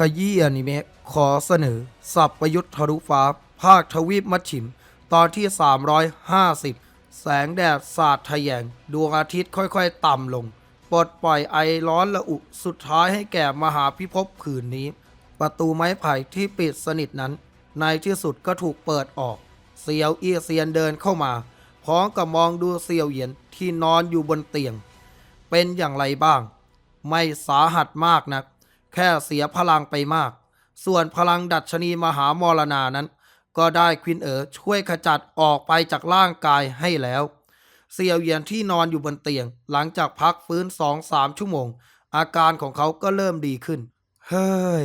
ขยี้อนิเมะขอเสนอ สับประยุทธ์ทะลุฟ้า ภาคทวีปมัชชิม ตอนที่ 350 แสงแดดสาดทะแยง ดวงอาทิตย์ค่อยๆ ต่ำลง ปลดปล่อยไอร้อนละอุ สุดท้ายให้แก่มหาพิภพผืนนี้ ประตูไม้ไผ่ที่ปิดสนิทนั้น ในที่สุดก็ถูกเปิดออก เซียวเอียเซียนเดินเข้ามา พร้อมกับมองดูเซียวเหยียนที่นอนอยู่บนเตียง เป็นอย่างไรบ้าง ไม่สาหัสมากนัก แค่เสียพลังไปมาก ส่วนพลังดัชนีมหามรณานั้น ก็ได้ควินเอ๋อช่วยขจัดออกไปจากร่างกายให้แล้วเซียวเหยียนที่นอนอยู่บนเตียง หลังจากพักฟื้นสองสามชั่วโมง อาการของเขาก็เริ่มดีขึ้น เฮ้ย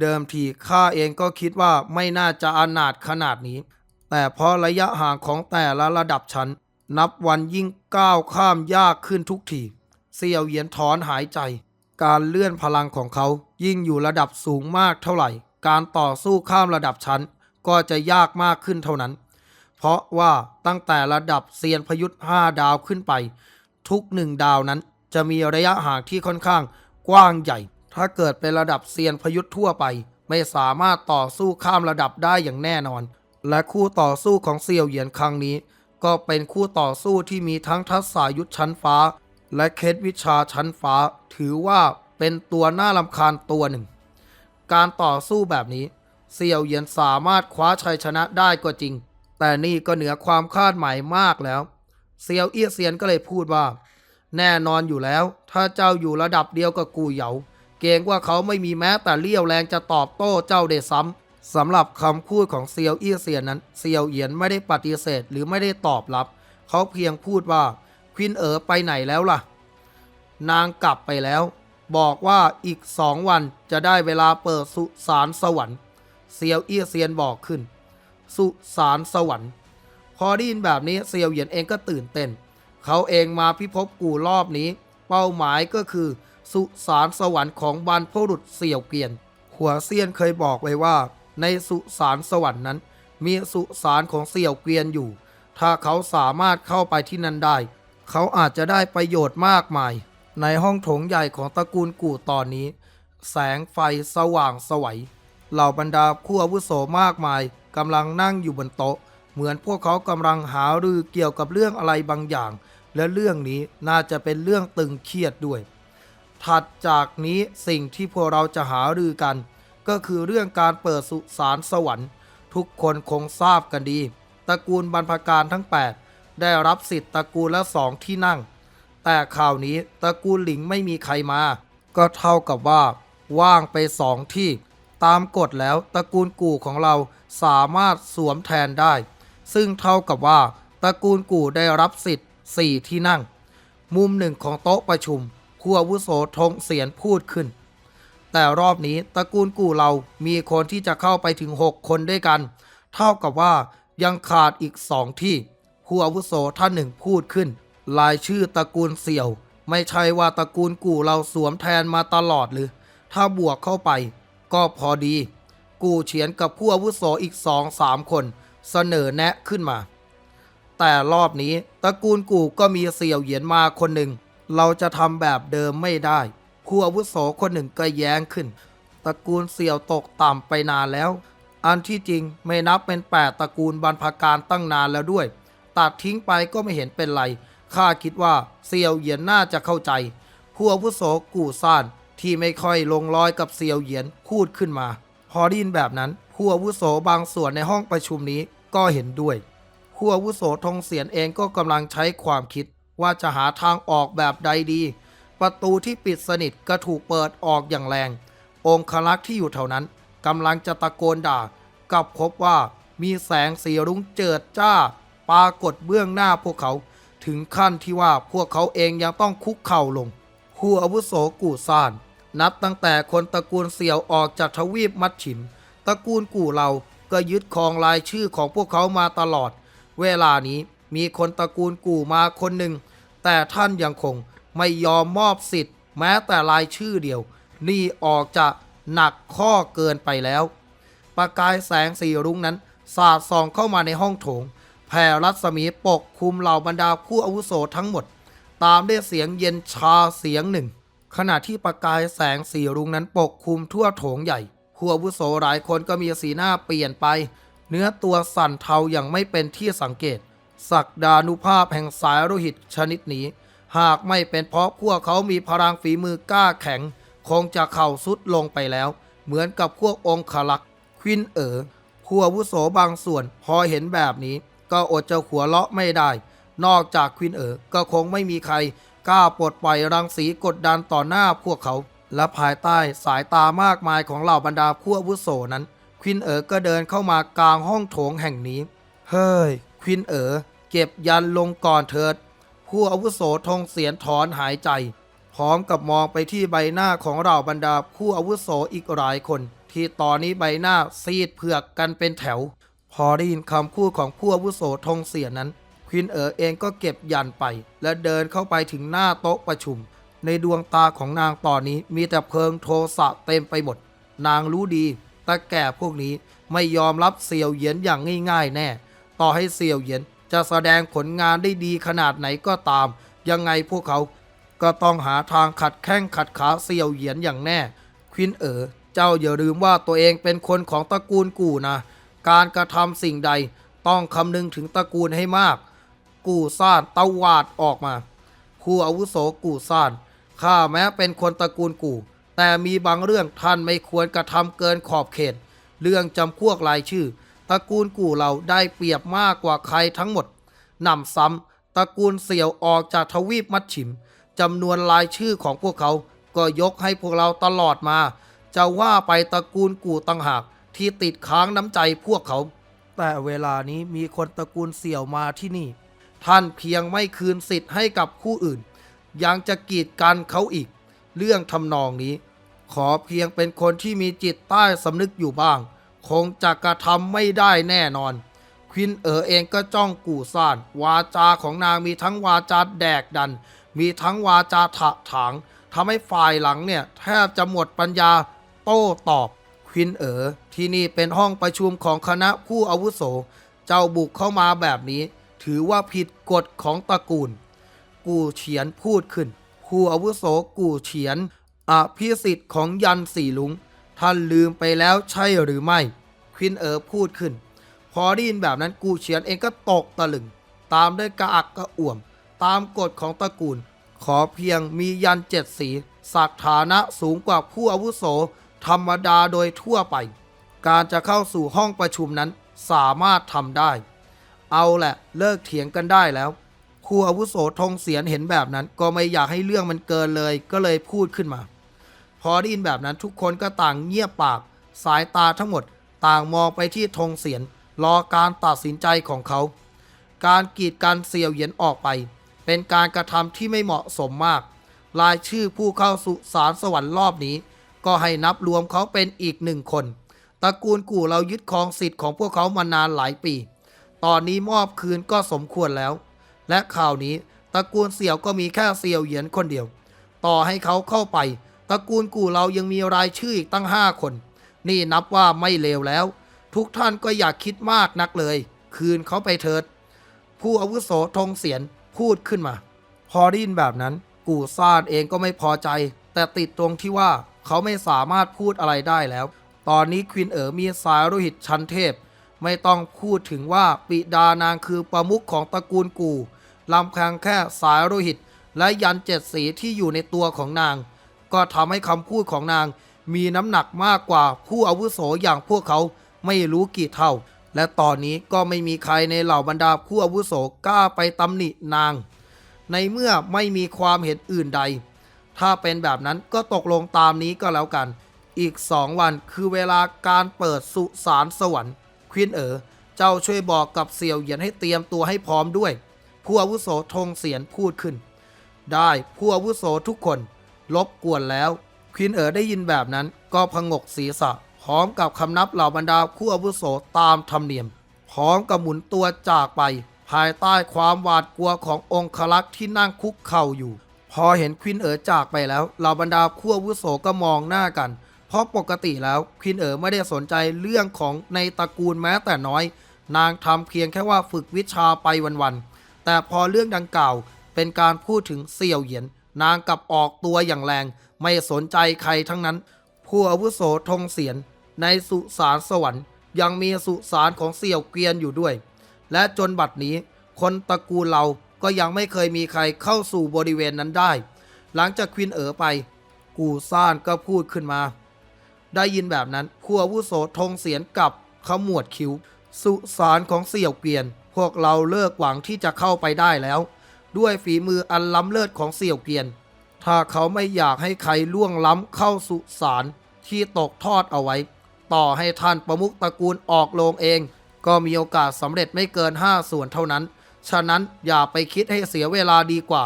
เดิมทีข้าเองก็คิดว่าไม่น่าจะอนาถขนาดนี้ แต่เพราะระยะห่างของแต่ละระดับชั้น นับวันยิ่งก้าวข้ามยากขึ้นทุกทีเซียวเหยียนถอนหายใจ การเลื่อนพลังของเขายิ่งอยู่ระดับสูงมากเท่าไหร่ การต่อสู้ข้ามระดับชั้น ก็จะยากมากขึ้นเท่านั้น เพราะว่าตั้งแต่ระดับเซียนพยุทธ์5ดาวขึ้นไป ทุกหนึ่งดาวนั้น จะมีระยะห่างที่ค่อนข้างกว้างใหญ่ ถ้าเกิดเป็นระดับเซียนพยุทธ์ทั่วไป ไม่สามารถต่อสู้ข้ามระดับได้อย่างแน่นอน และคู่ต่อสู้ของเซียวเหยียนครั้งนี้ ก็เป็นคู่ต่อสู้ที่มีทั้งทักษะยุทธชั้นฟ้า และเคล็ดวิชาชั้นฟ้าถือว่าเป็นตัวน่าลำคาญตัวหนึ่ง การต่อสู้แบบนี้เซียวเหยียนสามารถคว้าชัยชนะได้ก็จริง แต่นี่ก็เหนือความคาดหมายมากแล้ว เซียวเอี้ยเซียนก็เลยพูดว่า แน่นอนอยู่แล้ว ถ้าเจ้าอยู่ระดับเดียวกับกูเหยาเกรงว่าเขาไม่มีแม้แต่เลี้ยวแรงจะตอบโต้เจ้าได้ซ้ำสำหรับคำพูดของเซียวเอี้ยเซียนนั้น เซียวเหยียนไม่ได้ปฏิเสธหรือไม่ได้ตอบรับ เขาเพียงพูดว่า ควินเอ๋อไปไหนแล้วล่ะ นางกลับไปแล้ว บอกว่าอีกสองวันจะได้เวลาเปิดสุสานสวรรค์ เซียวเอี้ยเซียนบอกขึ้น สุสานสวรรค์ พอได้ยินแบบนี้เซียวเหยียนเองก็ตื่นเต้น เขาเองมาพิภพกู่รอบนี้ เป้าหมายก็คือ สุสานสวรรค์ของบรรพบุรุษเสี่ยวเกียน หัวเซียนเคยบอกไว้ว่า ในสุสานสวรรค์นั้น มีสุสานของเสี่ยวเกียนอยู่ ถ้าเขาสามารถเข้าไปที่นั่นได้ เขาอาจจะได้ประโยชน์มากมาย ในห้องโถงใหญ่ของตระกูลกู่ตอนนี้ แสงไฟสว่างสวัยเหล่าบรรดาผู้อาวุโสมากมายกำลังนั่งอยู่บนโต๊ะ เหมือนพวกเขากำลังหารือเกี่ยวกับเรื่องอะไรบางอย่าง และเรื่องนี้น่าจะเป็นเรื่องตึงเครียดด้วย ถัดจากนี้สิ่งที่พวกเราจะหารือกัน ก็คือเรื่องการเปิดสุสานสวรรค์ ทุกคนคงทราบกันดีตระกูลบรรพการทั้ง 8 ได้รับสิทธิ์ตระกูลละสองที่นั่ง แต่ข่าวนี้ตระกูลหลิงไม่มีใครมา ก็เท่ากับว่า ว่างไปสองที่ ตามกฎแล้วตระกูลกู่ของเราสามารถสวมแทนได้ ซึ่งเท่ากับว่าตระกูลกู่ได้รับสิทธิ์4ที่นั่ง มุมหนึ่งของโต๊ะประชุมผู้อาวุโสทงเสียนพูดขึ้น แต่รอบนี้ตระกูลกู่เรามีคนที่จะเข้าไปถึง 6 คนด้วยกัน เท่ากับว่ายังขาดอีกสองที่ ผู้อาวุโสท่านหนึ่งพูดขึ้น รายชื่อตระกูลเสี่ยว ไม่ใช่ว่าตระกูลกู่เราสวมแทนมาตลอดหรือ ถ้าบวกเข้าไป ก็พอดี กู่เฉียนกับผู้อาวุโสอีกสองสามคนเสนอแนะขึ้นมา แต่รอบนี้ตระกูลกู่ก็มีเสี่ยวเหยียนมาคนหนึ่ง เราจะทำแบบเดิมไม่ได้ ผู้อาวุโสคนหนึ่งก็แย้งขึ้น ตระกูลเสี่ยวตกต่ำไปนานแล้ว อันที่จริงไม่นับเป็นแปดตระกูลบรรพการตั้งนานแล้วด้วย ตัดทิ้งไปก็ไม่เห็นเป็นไรข้าคิดว่าเสี่ยวเหยียนน่าจะเข้าใจ ผู้อาวุโสกู่ซ่านที่ไม่ค่อยลงรอยกับเสี่ยวเหยียนพูดขึ้นมา พอไดยินแบบนั้นผู้อาวุโสบางส่วนในห้องประชุมนี้ก็เห็นด้วยผู้อาวุโสทงเสียนเองก็กำลังใช้ความคิดว่าจะหาทางออกแบบใดดี ประตูที่ปิดสนิทก็ถูกเปิดออกอย่างแรง องคลักษ์ที่อยู่แถวนั้นกำลังจะตะโกนด่ากลับพบว่ามีแสงสีรุ้งเจิดจ้า ปรากฏเบื้องหน้าพวกเขา ถึงขั้นที่ว่าพวกเขาเองยังต้องคุกเข่าลง ผู้อาวุโสกู่ซาน นับตั้งแต่คนตระกูลเสี่ยวออกจากทวีปมัดฉิมตระกูลกู่เราก็ยึดครองรายชื่อของพวกเขามาตลอด เวลานี้มีคนตระกูลกู่มาคนหนึ่ง แต่ท่านยังคงไม่ยอมมอบสิทธิ์ แม้แต่รายชื่อเดียว นี่ออกจะหนักข้อเกินไปแล้ว ประกายแสงสีรุ้งนั้น สาดส่องเข้ามาในห้องโถง แผ่รัศมีปกคลุมเหล่าบรรดาผู้อาวุโสทั้งหมด ตามด้วยเสียงเย็นชาเสียงหนึ่ง ขณะที่ประกายแสงสีรุ้งนั้นปกคลุมทั่วโถงใหญ่ ผู้อาวุโสหลายคนก็มีสีหน้าเปลี่ยนไป เนื้อตัวสั่นเทาอย่างไม่เป็นที่สังเกต ศักดานุภาพแห่งสายโลหิตชนิดนี้ หากไม่เป็นเพราะพวกเขามีพลังฝีมือกล้าแข็ง คงจะเข่าสุดลงไปแล้ว เหมือนกับพวกองคลักษ์ควินเอ๋อผู้อาวุโสบางส่วนพอเห็นแบบนี้ ก็อดจะหัวเราะไม่ได้ นอกจากควินเอ๋อก็คงไม่มีใคร กล้าปลดปล่อยรังสีกดดันต่อหน้าพวกเขา และภายใต้สายตามากมายของเหล่าบรรดาผู้อาวุโสนั้น ควินเอ๋อก็เดินเข้ามากลางห้องโถงแห่งนี้ เฮ้ย ควินเอ๋อเก็บยันลงก่อนเถิด ผู้อาวุโสทงเสียนถอนหายใจ พร้อมกับมองไปที่ใบหน้าของเหล่าบรรดาผู้อาวุโสอีกหลายคน ที่ตอนนี้ใบหน้าซีดเผือกกันเป็นแถว พอได้ยินคำพูดของผู้อาวุโสทงเสียนนั้น ควินเอ๋อเองก็เก็บยันไป และเดินเข้าไปถึงหน้าโต๊ะประชุม ในดวงตาของนางตอนนี้มีแต่เพลิงโทสะเต็มไปหมด นางรู้ดีตาแก่พวกนี้ไม่ยอมรับเสี่ยวเหยียนอย่างง่ายๆแน่ ต่อให้เสี่ยวเหยียนจะแสดงผลงานได้ดีขนาดไหนก็ตาม ยังไงพวกเขาก็ต้องหาทางขัดแข้งขัดขาเสี่ยวเหยียนอย่างแน่ ควินเอ๋อเจ้าอย่าลืมว่าตัวเองเป็นคนของตระกูลกู่นะ การกระทำสิ่งใดต้องคำนึงถึงตระกูลให้มาก กู่ซ่านตะวาดออกมาผู้อาวุโสกู่ซ่านข้าแม้เป็นคนตระกูลกู่ แต่มีบางเรื่องท่านไม่ควรกระทำเกินขอบเขต เรื่องจำพวกรายชื่อ ตระกูลกู่เราได้เปรียบมากกว่าใครทั้งหมดนำซ้ำตระกูลเสี่ยวออกจากทวีปมัดฉิมจำนวนรายชื่อของพวกเขา ก็ยกให้พวกเราตลอดมา จะว่าไปตระกูลกู่ตั้งหาก ที่ติดค้างน้ำใจพวกเขา แต่เวลานี้มีคนตระกูลเสี่ยวมาที่นี่ ท่านเพียงไม่คืนสิทธิ์ให้กับผู้อื่น ยังจะกีดกันเขาอีก เรื่องทำนองนี้ ขอเพียงเป็นคนที่มีจิตใต้สำนึกอยู่บ้าง คงจะกระทำไม่ได้แน่นอน ควินเอ๋อเองก็จ้องกู่ซ่าน วาจาของนางมีทั้งวาจาแดกดัน มีทั้งวาจาถะถางทำให้ฝ่ายหลังเนี่ยแทบจะหมดปัญญาโต้ตอบ ควินเอ๋อที่นี่เป็นห้องประชุมของคณะผู้อาวุโส เจ้าบุกเข้ามาแบบนี้ ถือว่าผิดกฎของตระกูล กูเฉียนพูดขึ้น ผู้อาวุโสกูเฉียนอภิสิทธิ์ของยันสี่ลุง ท่านลืมไปแล้วใช่หรือไม่ ควินเอ๋อพูดขึ้น พอได้ยินแบบนั้นกูเฉียนเองก็ตกตะลึง ตามด้วยกระอักกระอ่วม ตามกฎของตระกูล ขอเพียงมียันเจ็ดสีศักฐานะสูงกว่าผู้อาวุโส ธรรมดาโดยทั่วไป การจะเข้าสู่ห้องประชุมนั้นสามารถทำได้ เอาแหละเลิกเถียงกันได้แล้วผู้อาวุโสทงเสียนเห็นแบบนั้น ก็ไม่อยากให้เรื่องมันเกินเลย ก็เลยพูดขึ้นมา พอได้ยินแบบนั้นทุกคนก็ต่างเงียบปาก สายตาทั้งหมด ต่างมองไปที่ธงเสียน รอการตัดสินใจของเขา การกีดกันเสี่ยวเหยียนออกไป เป็นการกระทำที่ไม่เหมาะสมมาก รายชื่อผู้เข้าสุสานสวรรค์รอบนี้ ก็ให้นับรวมเขาเป็นอีกหนึ่งคนตระกูลกู่เรายึดครองสิทธิ์ของพวกเขามานานหลายปี ตอนนี้มอบคืนก็สมควรแล้ว และข่าวนี้ตระกูลเสี่ยวก็มีแค่เสี่ยวเหยียนคนเดียว ต่อให้เขาเข้าไปตระกูลกู่เรายังมีรายชื่ออีกตั้งห้าคน นี่นับว่าไม่เลวแล้ว ทุกท่านก็อยากคิดมากนักเลย คืนเขาไปเถิด ผู้อาวุโสธงเสียนพูดขึ้นมา พอได้ยินแบบนั้น กู่ซ่านเองก็ไม่พอใจ แต่ติดตรงที่ว่า เขาไม่สามารถพูดอะไรได้แล้ว ตอนนี้ควินเอ๋อมีสายโลหิตชั้นเทพ ไม่ต้องพูดถึงว่าปิดานางคือประมุขของตระกูลกูลำพังแค่สายโลหิต และยันเจ็ดสีที่อยู่ในตัวของนาง ก็ทำให้คำพูดของนางมีน้ำหนักมากกว่าผู้อาวุโสอย่างพวกเขาไม่รู้กี่เท่า และตอนนี้ก็ไม่มีใครในเหล่าบรรดาผู้อาวุโสกล้าไปตำหนินาง ในเมื่อไม่มีความเห็นอื่นใด ถ้าเป็นแบบนั้นก็ตกลงตามนี้ก็แล้วกัน อีกสองวันคือเวลาการเปิดสุสานสวรรค์ควินเอ๋อเจ้าช่วยบอกกับเสี่ยวเหยียนให้เตรียมตัวให้พร้อมด้วย ผู้อาวุโสธงเสียนพูดขึ้น ได้ผู้อาวุโสทุกคน ลบกวนแล้วควินเอ๋อได้ยินแบบนั้นก็พงกศีรษะ พร้อมกับคำนับเหล่าบรรดาผู้อาวุโสตามธรรมเนียม พร้อมกับหมุนตัวจากไป ภายใต้ความหวาดกลัวขององคลักษ์ที่นั่งคุกเข่าอยู่ พอเห็นควินเอ๋อจากไปแล้วเหล่าบรรดาผู้อาวุโสก็มองหน้ากัน เพราะปกติแล้วควินเอ๋อไม่ได้สนใจเรื่องของในตระกูลแม้แต่น้อย นางทำเพียงแค่ว่าฝึกวิชาไปวันๆแต่พอเรื่องดังกล่าวเป็นการพูดถึงเสี่ยวเหยียน นางกลับออกตัวอย่างแรง ไม่สนใจใครทั้งนั้น ผู้อาวุโสธงเสียน ในสุสานสวรรค์ยังมีสุสานของเสี่ยวเกวียนอยู่ด้วย และจนบัดนี้คนตระกูลเรา ก็ยังไม่เคยมีใครเข้าสู่บริเวณนั้นได้ หลังจากควินเอ๋อไป กูซ่านก็พูดขึ้นมา ได้ยินแบบนั้นผู้อาวุโสธงเสียนกับขมวดคิ้ว สุสานของเสี่ยวเกวียน พวกเราเลิกหวังที่จะเข้าไปได้แล้ว ด้วยฝีมืออันล้ำเลิศของเสี่ยวเกวียน ถ้าเขาไม่อยากให้ใครล่วงล้ำเข้าสุสานที่ตกทอดเอาไว้ ต่อให้ท่านประมุขตระกูลออกโลงเอง ก็มีโอกาสสำเร็จไม่เกิน 5 ส่วนเท่านั้น ฉะนั้นอย่าไปคิดให้เสียเวลาดีกว่า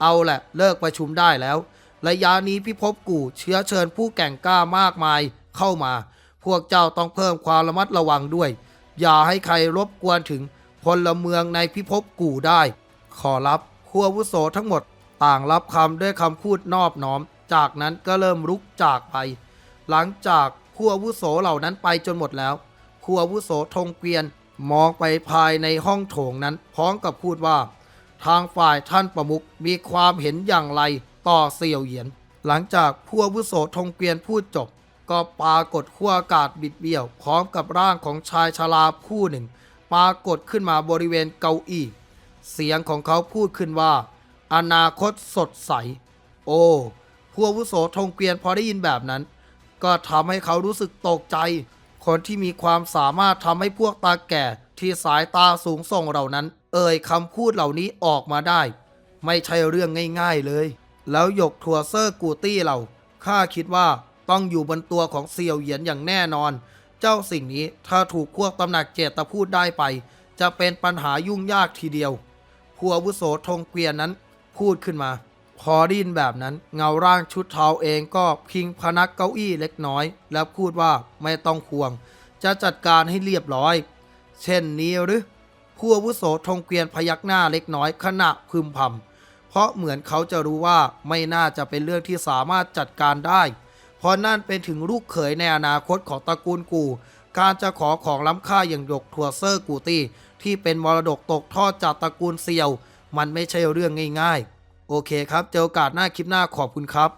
เอาแหละเลิกประชุมได้แล้ว ระยะนี้พิภพกู่เชื้อเชิญผู้แก่งกล้ามากมายเข้ามา พวกเจ้าต้องเพิ่มความระมัดระวังด้วย อย่าให้ใครรบกวนถึงพลเมืองในพิภพกู่ได้ ขอรับผู้อาวุโสทั้งหมด ต่างรับคำด้วยคำพูดนอบน้อม จากนั้นก็เริ่มรุกจากไป หลังจากผู้อาวุโสเหล่านั้นไปจนหมดแล้วผู้อาวุโสธงเกวียน มองไปภายในห้องโถงนั้นพร้อมกับพูดว่า ทางฝ่ายท่านประมุขมีความเห็นอย่างไรต่อเสี่ยวเหยียน หลังจากผู้วุโสธงเกวียนพูดจบ ก็ปรากฏขั้วอากาศบิดเบี้ยว พร้อมกับร่างของชายชราผู้หนึ่ง ปรากฏขึ้นมาบริเวณเก้าอี้ เสียงของเขาพูดขึ้นว่า อนาคตสดใส โอ้ผู้วุโสธงเกวียนพอได้ยินแบบนั้น ก็ทำให้เขารู้สึกตกใจ คนที่มีความสามารถทำให้พวกตาแก่ที่สายตาสูงส่งเหล่านั้น เอ่ยคำพูดเหล่านี้ออกมาได้ ไม่ใช่เรื่องง่าย ๆเลย แล้วหยกทัวเซอร์กูตี้เราข้าคิดว่าต้องอยู่บนตัวของเซียวเหยียนอย่างแน่นอน เจ้าสิ่งนี้ถ้าถูกพวกตำหนักเจตพูดได้ไป จะเป็นปัญหายุ่งยากทีเดียวผู้อาวุโสธงเกวียนนั้นพูดขึ้นมา พอไดยินแบบนั้น เงาร่างชุดเทาเองก็พิงพนักเก้าอี้เล็กน้อย แล้วพูดว่าไม่ต้องห่วง จะจัดการให้เรียบร้อย เช่นนี้หรือผู้อาวุโสธงเกวียนพยักหน้าเล็กน้อยขณะพึมพำเพราะเหมือนเขาจะรู้ว่าไม่น่าจะเป็นเรื่องที่สามารถจัดการได้ เพราะนั่นเป็นถึงลูกเขยในอนาคตของตระกูลกู การจะขอของล้ำค่าอย่างหยกทัวเซอร์กูตี้ที่เป็นมรดกตกทอดจากตระกูลเซียว มันไม่ใช่เรื่องง่าย ๆ โอเคครับ เจอโอกาสหน้าคลิปหน้าขอบคุณครับ